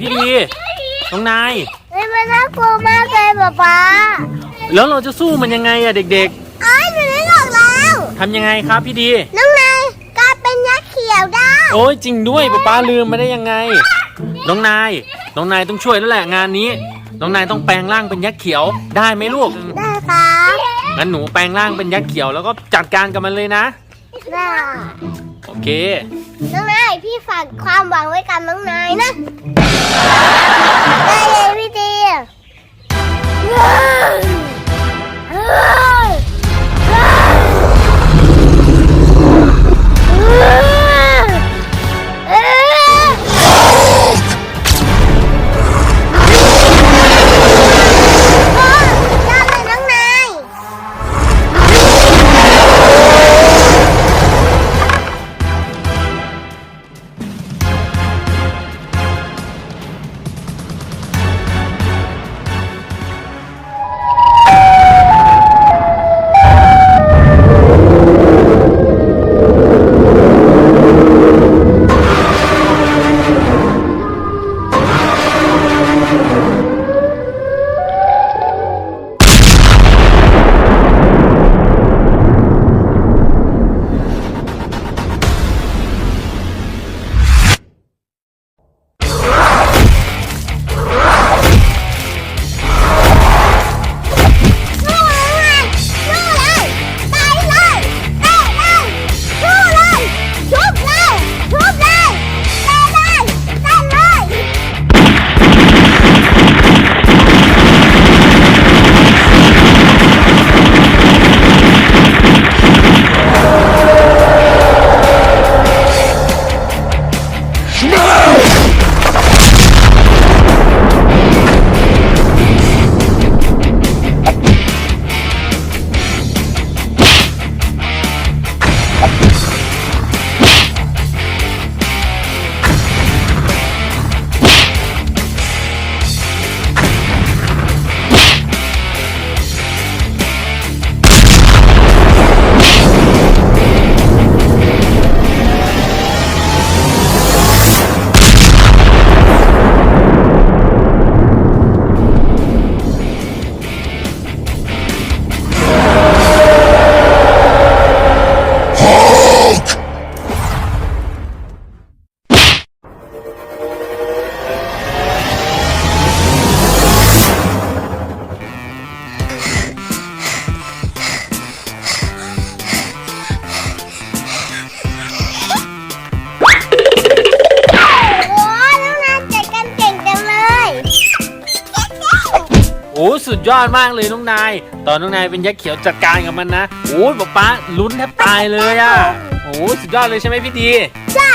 พี่ดีน้องนายเฮ้ยมันน่ากลัวมากเลยป๊าป๊าแล้วเราจะสู้มันยังไงอะเด็กไอ้ยหนูได้หลอกแล้วๆทำยังไงครับพี่ดี น้องนายกลายเป็นยักษ์เขียวได้โอ้ยจริงด้วยป๊าป๊าลืมมาได้ยังไง น้องนาย น้องนายต้องช่วยแล้วแหละงานนี้ น้องนายต้องแปลงร่างเป็นยักษ์เขียวได้ไหมลูกได้ครับงั้นหนูแปลงร่างเป็นยักษ์เขียวแล้วก็จัดการกับมันเลยนะได้โอเค น้องนาย พี่ฝากความหวังไว้กับน้องนายนะ อ้สุดยอดมากเลยน้องนาย ตอนน้องนายเป็นยักษ์เขียวจัดการกับมันนะโอ้ป๊าป๊าลุ้นแทบตายเลยอะโอ้สุดยอดเลยใช่ไหมพี่ดีจ้า